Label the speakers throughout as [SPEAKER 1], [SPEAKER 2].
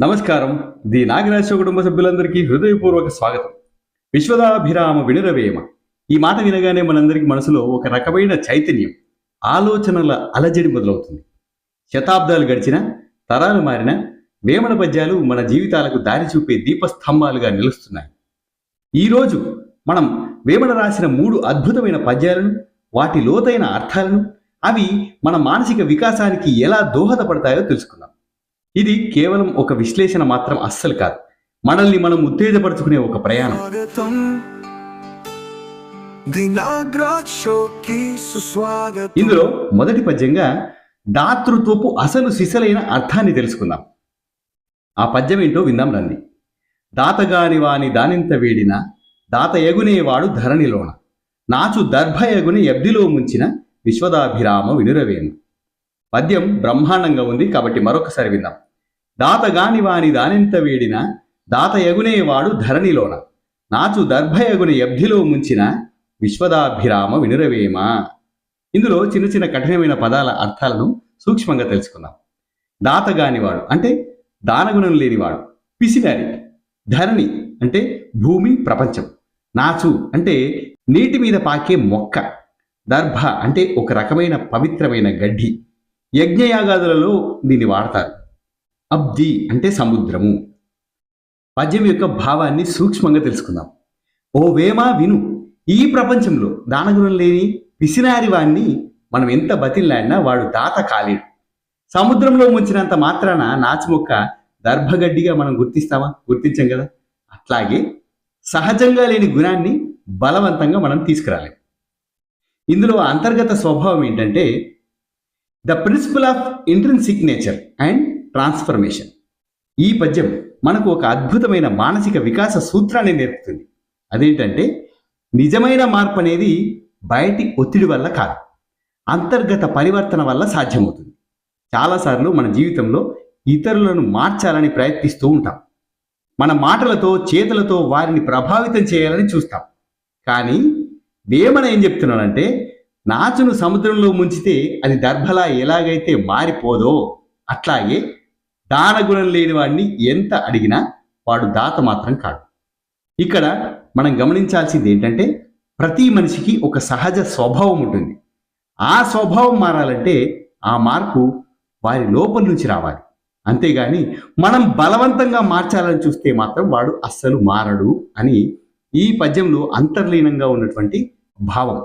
[SPEAKER 1] నమస్కారం. ది నాగరాజ కుటుంబ సభ్యులందరికీ హృదయపూర్వక స్వాగతం. విశ్వదాభిరామ వినురవేమ. ఈ మాట వినగానే మనందరికీ మనసులో ఒక రకమైన చైతన్యం ఆలోచనల అలజడి మొదలవుతుంది. శతాబ్దాలు గడిచిన తరాలు మారిన వేమన పద్యాలు మన జీవితాలకు దారి చూపే దీపస్తంభాలుగా నిలుస్తున్నాయి. ఈరోజు మనం వేమన రాసిన మూడు అద్భుతమైన పద్యాలను వాటి లోతైన అర్థాలను అవి మన మానసిక వికాసానికి ఎలా దోహదపడతాయో తెలుసుకుందాం. ఇది కేవలం ఒక విశ్లేషణ మాత్రం అస్సలు కాదు. మనల్ని మనం ఉత్తేజపరుచుకునే ఒక ప్రయాణం. ఇందులో మొదటి పద్యంగా దాతృత్వపు అసలు సిసలైన అర్థాన్ని తెలుసుకుందాం. ఆ పద్యం ఏంటో విందాం రండి. దాతగాని వాని దానింత వేడిన దాత ఎగునేవాడు ధరణిలోన. నాచు దర్భ ఎగుని ఎబ్దిలో ముంచిన విశ్వదాభిరామ వినురవేమ పద్యం బ్రహ్మాండంగా ఉంది కాబట్టి మరొకసారి విందాం. దాతగాని వాని దానింత వేడిన దాత ఎగునేవాడు ధరణిలోన. నాచు దర్భ ఎగుని ముంచిన విశ్వదాభిరామ వినురవేమ. ఇందులో చిన్న చిన్న కఠినమైన పదాల అర్థాలను సూక్ష్మంగా తెలుసుకుందాం. దాతగానివాడు అంటే దానగుణం లేనివాడు పిసినారి ధరణి అంటే భూమి ప్రపంచం. నాచు అంటే నీటి మీద పాకే మొక్క. దర్భ అంటే ఒక రకమైన పవిత్రమైన గడ్డి. యజ్ఞయాగాదులలో దీన్ని వాడతారు. అబ్ది అంటే సముద్రము. పద్యం యొక్క భావాన్ని సూక్ష్మంగా తెలుసుకుందాం. ఓ వేమా విను ఈ ప్రపంచంలో దానగుణం లేని పిసినారి వాణ్ణి మనం ఎంత బతిల్లాడినా వాడు దాత కాలేడు. సముద్రంలో ముంచినంత మాత్రాన నాచుమొక్క దర్భగడ్డిగా మనం గుర్తిస్తామా? గుర్తించాం కదా. అట్లాగే సహజంగా లేని గుణాన్ని బలవంతంగా మనం తీసుకురాలేం. ఇందులో అంతర్గత స్వభావం ఏంటంటే the principle of intrinsic nature and transformation ఈ పద్యం మనకు ఒక అద్భుతమైన మానసిక వికాస సూత్రాన్ని నేర్పుతుంది. అదేంటంటే నిజమైన మార్పు అనేది బయటి ఒత్తిడి వల్ల కాదు. అంతర్గత పరివర్తన వల్ల సాధ్యమవుతుంది. చాలాసార్లు మన జీవితంలో ఇతరులను మార్చాలని ప్రయత్నిస్తూ ఉంటాం. మన మాటలతో చేతులతో వారిని ప్రభావితం చేయాలని చూస్తాం. కానీ వేమన ఏం చెప్తున్నాడంటే నాచును సముద్రంలో ముంచితే అది దర్భలా ఎలాగైతే మారిపోదో అట్లాగే దానగుణం లేని వాడిని ఎంత అడిగినా వాడు దాత మాత్రం కాడు. ఇక్కడ మనం గమనించాల్సింది ఏంటంటే ప్రతి మనిషికి ఒక సహజ స్వభావం ఉంటుంది. ఆ స్వభావం మారాలంటే ఆ మార్పు వారి లోపల నుంచి రావాలి. అంతేగాని మనం బలవంతంగా మార్చాలని చూస్తే మాత్రం వాడు అస్సలు మారడు అని ఈ పద్యంలో అంతర్లీనంగా ఉన్నటువంటి భావం.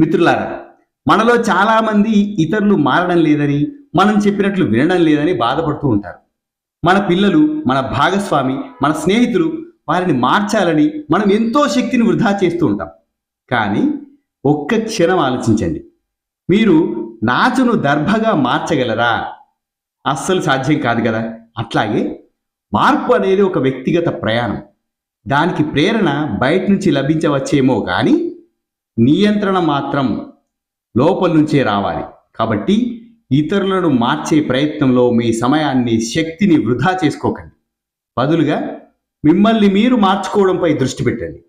[SPEAKER 1] మిత్రులారా మనలో చాలామంది ఇతరులు మారడం లేదని మనం చెప్పినట్లు వినడం లేదని బాధపడుతూ ఉంటారు. మన పిల్లలు మన భాగస్వామి మన స్నేహితులు వారిని మార్చాలని మనం ఎంతో శక్తిని వృధా చేస్తూ ఉంటాం. కానీ ఒక్క క్షణం ఆలోచించండి. మీరు నాచును దర్భగా మార్చగలరా? అస్సలు సాధ్యం కాదు కదా. అట్లాగే మార్పు అనేది ఒక వ్యక్తిగత ప్రయాణం. దానికి ప్రేరణ బయట నుంచి లభించవచ్చేమో కానీ నియంత్రణ మాత్రం లోపల నుంచే రావాలి. కాబట్టి ఇతరులను మార్చే ప్రయత్నంలో మీ సమయాన్ని శక్తిని వృధా చేసుకోకండి. బదులుగా మిమ్మల్ని మీరు మార్చుకోవడంపై దృష్టి పెట్టండి.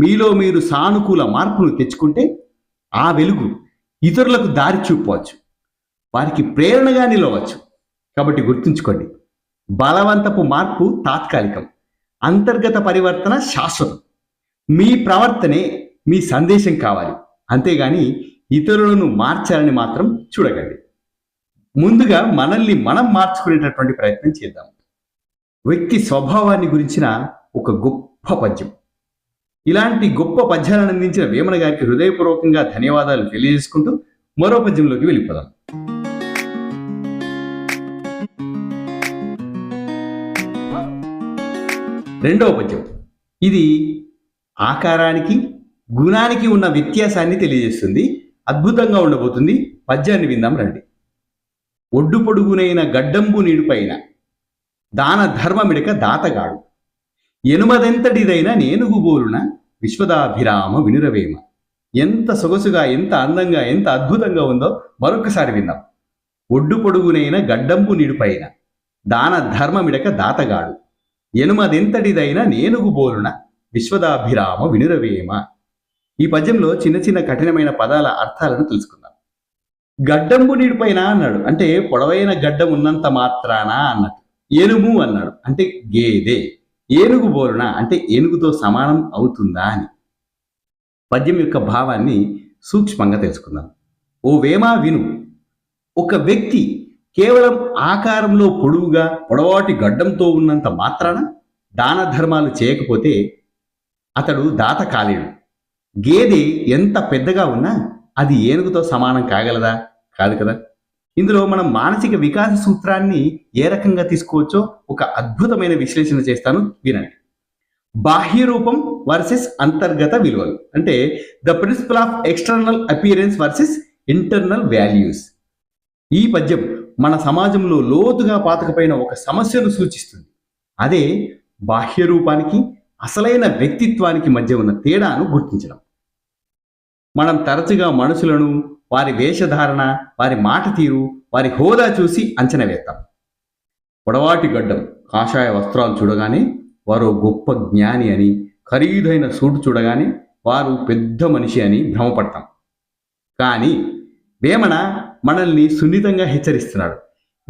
[SPEAKER 1] మీలో మీరు సానుకూల మార్పును తెచ్చుకుంటే ఆ వెలుగు ఇతరులకు దారి చూపవచ్చు. వారికి ప్రేరణగా నిలవచ్చు. కాబట్టి గుర్తుంచుకోండి బలవంతపు మార్పు తాత్కాలికం అంతర్గత పరివర్తన శాశ్వతం. మీ ప్రవర్తనే మీ సందేశం కావాలి. అంతేగాని ఇతరులను మార్చాలని మాత్రం చూడకండి. ముందుగా మనల్ని మనం మార్చుకునేటటువంటి ప్రయత్నం చేద్దాం. వ్యక్తి స్వభావాన్ని గురించిన ఒక గొప్ప పద్యం. ఇలాంటి గొప్ప పద్యాలను అందించిన వేమన గారికి హృదయపూర్వకంగా ధన్యవాదాలు తెలియజేసుకుంటూ మరో పద్యంలోకి వెళ్ళిపోదాం. రెండవ పద్యం. ఇది ఆకారానికి గుణానికి ఉన్న వ్యత్యాసాన్ని తెలియజేస్తుంది. అద్భుతంగా ఉండబోతుంది. పద్యాన్ని విందాం రండి. ఒడ్డు పొడుగునైన గడ్డంబు నీడుపైన దాన ధర్మమిడక దాతగాడు. ఎనుమదెంతటిదైన నేనుగుబోలున విశ్వదాభిరామ వినురవేమ. ఎంత సొగసుగా ఎంత అందంగా ఎంత అద్భుతంగా ఉందో మరొకసారి విందాం. ఒడ్డు పొడుగునైన గడ్డంబు నీడుపైన దాన ధర్మమిడక దాతగాడు. ఎనుమదెంతటిదైన నేనుగుబోలున విశ్వదాభిరామ వినురవేమ. ఈ పద్యంలో చిన్న చిన్న కఠినమైన పదాల అర్థాలను తెలుసుకుందాం. గడ్డంబు నీడిపైన అన్నాడు. అంటే పొడవైన గడ్డం ఉన్నంత మాత్రాన అన్నట్టు. ఏనుగు అన్నాడు. అంటే గేదె. ఏనుగు బోరున అంటే ఏనుగుతో సమానం అవుతుందా అని. పద్యం యొక్క భావాన్ని సూక్ష్మంగా తెలుసుకుందాం. ఓ వేమా విను. ఒక వ్యక్తి కేవలం ఆకారంలో పొడవుగా పొడవాటి గడ్డంతో ఉన్నంత మాత్రాన? దాన ధర్మాలు చేయకపోతే అతడు దాత కాలేడు గేదె ఎంత పెద్దగా ఉన్నా అది ఏనుగుతో సమానం కాగలదా? కాదు కదా. ఇందులో మనం మానసిక వికాస సూత్రాన్ని ఏ రకంగా తీసుకోవచ్చో ఒక అద్భుతమైన విశ్లేషణ చేస్తాను వినండి. బాహ్య రూపం వర్సెస్ అంతర్గత విలువలు. అంటే the principle of external appearance versus internal values. ఈ పద్యం మన సమాజంలో లోతుగా పాతకపోయిన ఒక సమస్యను సూచిస్తుంది. అదే బాహ్య రూపానికి అసలైన వ్యక్తిత్వానికి మధ్య ఉన్న తేడాను గుర్తించడం. మనం తరచుగా మనుషులను వారి వేషధారణ వారి మాట తీరు వారి హోదా చూసి అంచనా వేస్తాం. పొడవాటి గడ్డం కాషాయ వస్త్రాలు చూడగానే వారు గొప్ప జ్ఞాని అని ఖరీదైన సూటు చూడగానే వారు పెద్ద మనిషి అని భ్రమపడతాం. కానీ వేమన మనల్ని సున్నితంగా హెచ్చరిస్తున్నాడు.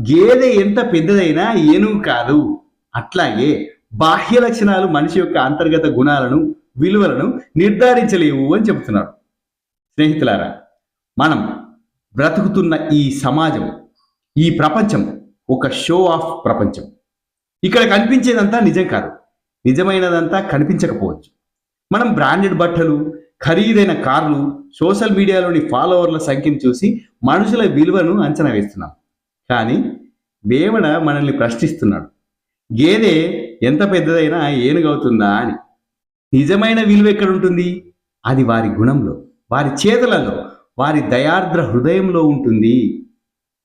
[SPEAKER 1] గేదె ఎంత పెద్దదైనా ఏనుగు కాదు. అట్లాగే బాహ్య లక్షణాలు మనిషి యొక్క అంతర్గత గుణాలను విలువలను నిర్ధారించలేవు అని చెబుతున్నాడు. స్నేహితులారా మనం బ్రతుకుతున్న ఈ సమాజం ఈ ప్రపంచం ఒక షో ఆఫ్ ప్రపంచం. ఇక్కడ కనిపించేదంతా నిజం కాదు. నిజమైనదంతా కనిపించకపోవచ్చు. మనం బ్రాండెడ్ బట్టలు ఖరీదైన కార్లు సోషల్ మీడియాలోని ఫాలోవర్ల సంఖ్యను చూసి మనుషుల విలువను అంచనా వేస్తున్నాం. కానీ వేమన మనల్ని ప్రశ్నిస్తున్నాడు. గేదె ఎంత పెద్దదైనా ఏనుగవుతుందా అని. నిజమైన విలువ ఎక్కడ ఉంటుంది? అది వారి గుణంలో. వారి చేతులలో వారి దయార్ద్ర హృదయంలో ఉంటుంది.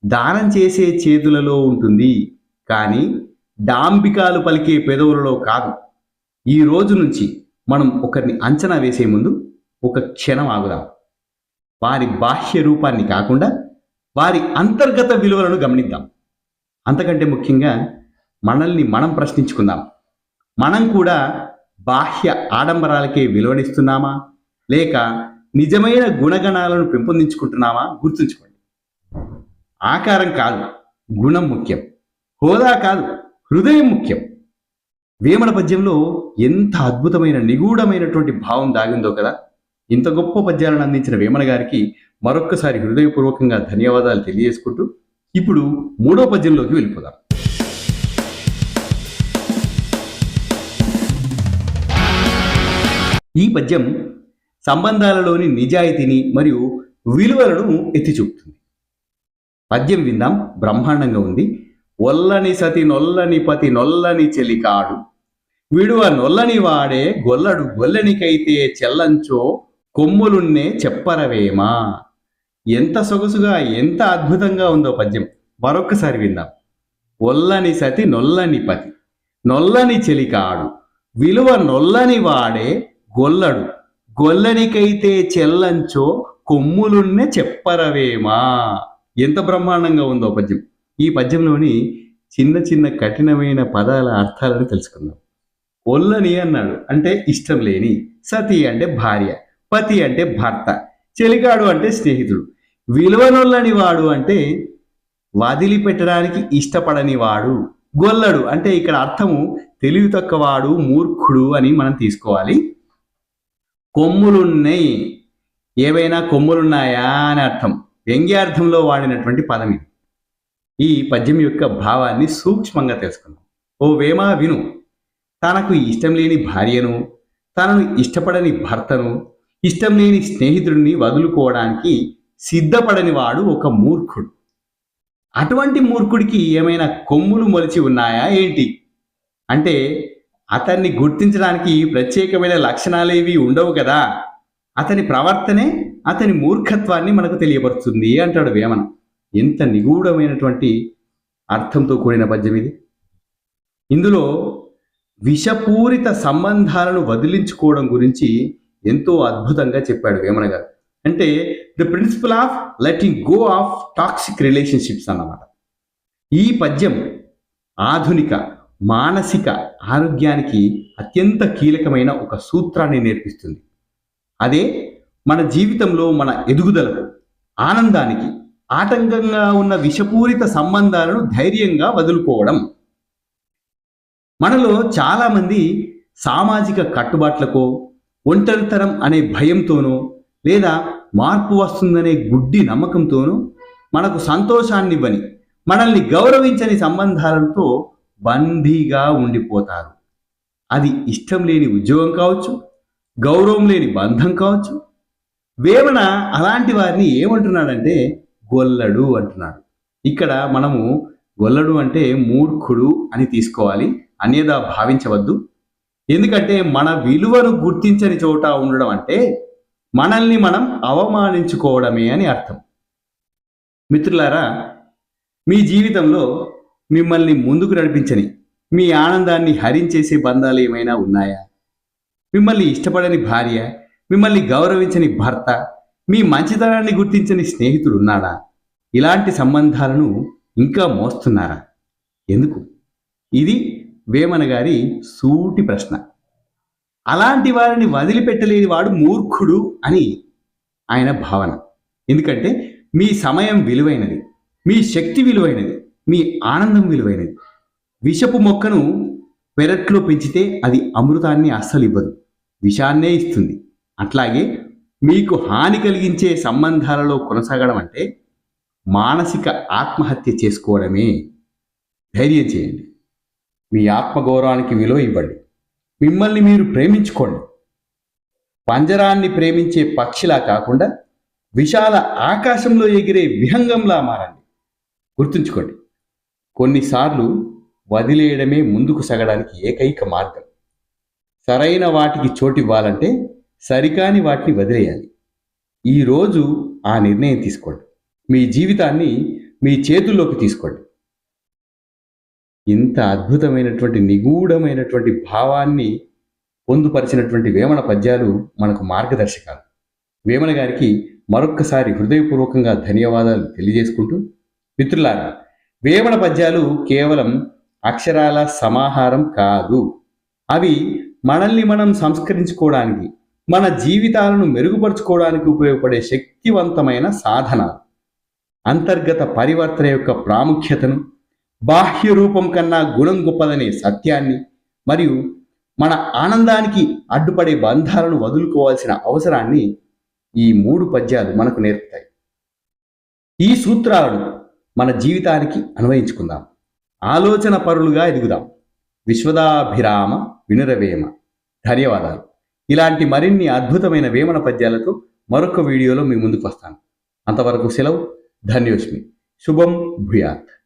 [SPEAKER 1] దానం చేసే చేతులలో ఉంటుంది. కానీ డాంబికాలు పలికే పెదవులలో కాదు. ఈ రోజు నుంచి మనం ఒకరిని అంచనా వేసే ముందు ఒక క్షణం ఆగుదాం. వారి బాహ్య రూపాన్ని కాకుండా వారి అంతర్గత విలువలను గమనిద్దాం. అంతకంటే ముఖ్యంగా మనల్ని మనం ప్రశ్నించుకుందాం. మనం కూడా బాహ్య ఆడంబరాలకే విలువనిస్తున్నామా? లేక నిజమైన గుణగణాలను పెంపొందించుకుంటున్నామా? గుర్తుంచుకోండి. ఆకారం కాదు గుణం ముఖ్యం. హోదా కాదు హృదయం ముఖ్యం. వేమన పద్యంలో ఎంత అద్భుతమైన నిగూఢమైనటువంటి భావం దాగిందో కదా? ఇంత గొప్ప పద్యాలను అందించిన వేమన గారికి మరొక్కసారి హృదయపూర్వకంగా ధన్యవాదాలు తెలియజేసుకుంటూ ఇప్పుడు మూడో పద్యంలోకి వెళ్ళిపోదాం. ఈ పద్యం సంబంధాలలోని నిజాయితీని మరియు విలువలను ఎత్తి చూపుతుంది. పద్యం విందాం. బ్రహ్మాండంగా ఉంది. ఒల్లని సతి నొల్లని పతి నొల్లని చెలికాడు. విడువ నొల్లని వాడే గొల్లడు గొల్లనికైతే చెల్లంచో కొమ్ములున్నే చెప్పరవేమా? ఎంత సొగసుగా ఎంత అద్భుతంగా ఉందో పద్యం. మరొక్కసారి విందాం. ఒల్లని సతి నొల్లని పతి నొల్లని చెలికాడు. విలువ నొల్లని వాడే గొల్లడు గొల్లనికైతే చెల్లంచో కొమ్ములున్నే చెప్పరవేమా? ఎంత బ్రహ్మాండంగా ఉందో పద్యం. ఈ పద్యంలోని చిన్న చిన్న కఠినమైన పదాల అర్థాలను తెలుసుకుందాం. ఒల్లని అన్నాడు. అంటే ఇష్టం లేని. సతి అంటే భార్య. పతి అంటే భర్త. చెలికాడు అంటే స్నేహితుడు. విలువనొల్లని వాడు అంటే వదిలిపెట్టడానికి ఇష్టపడని వాడు. గొల్లడు అంటే ఇక్కడ అర్థము తెలివి తక్కువవాడు మూర్ఖుడు అని మనం తీసుకోవాలి. కొమ్ములున్నాయి ఏవైనా కొమ్ములున్నాయా అని అర్థం. వ్యంగ్యార్థంలో వాడినటువంటి పదం ఇది. ఈ పద్యం యొక్క భావాన్ని సూక్ష్మంగా తెలుసుకుందాం. ఓ వేమా విను. తనకు ఇష్టం లేని భార్యను తనను ఇష్టపడని భర్తను ఇష్టం లేని స్నేహితుడిని వదులుకోవడానికి సిద్ధపడని వాడు ఒక మూర్ఖుడు. అటువంటి మూర్ఖుడికి ఏమైనా కొమ్ములు మొలిచి ఉన్నాయా ఏంటి? అంటే అతన్ని గుర్తించడానికి ప్రత్యేకమైన లక్షణాలు ఏవి ఉండవు కదా. అతని ప్రవర్తనే అతని మూర్ఖత్వాన్ని మనకు తెలియపరుస్తుంది అంటాడు వేమన. ఎంత నిగూఢమైనటువంటి అర్థంతో కూడిన పద్యం ఇది. ఇందులో విషపూరిత సంబంధాలను వదిలించుకోవడం గురించి ఎంతో అద్భుతంగా చెప్పాడు వేమన గారు. అంటే the principle of letting go of toxic relationships అన్నమాట. ఈ పద్యం ఆధునిక మానసిక ఆరోగ్యానికి అత్యంత కీలకమైన ఒక సూత్రాన్ని నేర్పిస్తుంది. అదే మన జీవితంలో మన ఎదుగుదలకు ఆనందానికి ఆటంకంగా ఉన్న విషపూరిత సంబంధాలను ధైర్యంగా వదులుకోవడం. మనలో చాలామంది సామాజిక కట్టుబాట్లకో ఒంటరితనం అనే భయంతోనో లేదా మార్పు వస్తుందనే గుడ్డి నమ్మకంతోనూ మనకు సంతోషాన్నివ్వని మనల్ని గౌరవించని సంబంధాలతో బందీగా ఉండిపోతారు. అది ఇష్టం లేని ఉద్యోగం కావచ్చు గౌరవం లేని బంధం కావచ్చు. వేమన అలాంటి వారిని ఏమంటున్నాడంటే గొల్లడు అంటున్నాడు. ఇక్కడ మనము గొల్లడు అంటే మూర్ఖుడు అని తీసుకోవాలి అనేదా భావించవద్దు. ఎందుకంటే మన విలువను గుర్తించని చోట ఉండడం అంటే మనల్ని మనం అవమానించుకోవడమే అని అర్థం. మిత్రులారా మీ జీవితంలో మిమ్మల్ని ముందుకు నడిపించని మీ ఆనందాన్ని హరించేసే బంధాలు ఏమైనా ఉన్నాయా? మిమ్మల్ని ఇష్టపడని భార్య మిమ్మల్ని గౌరవించని భర్త మీ మంచితనాన్ని గుర్తించని స్నేహితుడు ఉన్నాడా? ఇలాంటి సంబంధాలను ఇంకా మోస్తున్నారా? ఎందుకు? ఇది వేమన గారి సూటి ప్రశ్న. అలాంటి వారిని వదిలిపెట్టలేని వాడు మూర్ఖుడు అని ఆయన భావన. ఎందుకంటే మీ సమయం విలువైనది మీ శక్తి విలువైనది. మీ ఆనందం విలువైనది. విషపు మొక్కను పెరట్లో పెంచితే అది అమృతాన్ని అస్సలు ఇవ్వదు. విషాన్నే ఇస్తుంది. అట్లాగే మీకు హాని కలిగించే సంబంధాలలో కొనసాగడం అంటే మానసిక ఆత్మహత్య చేసుకోవడమే. ధైర్యం చేయండి. మీ ఆత్మగౌరవానికి విలువ ఇవ్వండి. మిమ్మల్ని మీరు ప్రేమించుకోండి. పంజరాన్ని ప్రేమించే పక్షిలా కాకుండా విశాల ఆకాశంలో ఎగిరే విహంగంలా మారండి. గుర్తుంచుకోండి. కొన్నిసార్లు వదిలేయడమే ముందుకు సాగడానికి ఏకైక మార్గం. సరైన వాటికి చోటివ్వాలంటే సరికాని వాటిని వదిలేయాలి. ఈరోజు ఆ నిర్ణయం తీసుకోండి. మీ జీవితాన్ని మీ చేతుల్లోకి తీసుకోండి. ఇంత అద్భుతమైనటువంటి నిగూఢమైనటువంటి భావాన్ని పొందుపరిచినటువంటి వేమన పద్యాలు మనకు మార్గదర్శకాలు. వేమన గారికి మరొక్కసారి హృదయపూర్వకంగా ధన్యవాదాలు తెలియజేసుకుంటూ మిత్రులారా వేమన పద్యాలు కేవలం అక్షరాల సమాహారం కాదు. అవి మనల్ని మనం సంస్కరించుకోవడానికి మన జీవితాలను మెరుగుపరుచుకోవడానికి ఉపయోగపడే శక్తివంతమైన సాధనాలు. అంతర్గత పరివర్తన యొక్క ప్రాముఖ్యతను బాహ్య రూపం కన్నా గుణం గొప్పదనే సత్యాన్ని మరియు మన ఆనందానికి అడ్డుపడే బంధాలను వదులుకోవాల్సిన అవసరాన్ని ఈ మూడు పద్యాలు మనకు నేర్పుతాయి. ఈ సూత్రాలను మన జీవితానికి అన్వయించుకుందాం. ఆలోచన పరులుగా ఎదుగుదాం. విశ్వదాభిరామ వినురవేమ. ధన్యవాదాలు. ఇలాంటి మరిన్ని అద్భుతమైన వేమన పద్యాలతో మరొక వీడియోలో మీ ముందుకు వస్తాను. అంతవరకు సెలవు. ధన్యోష్మి శుభం భూయాత్.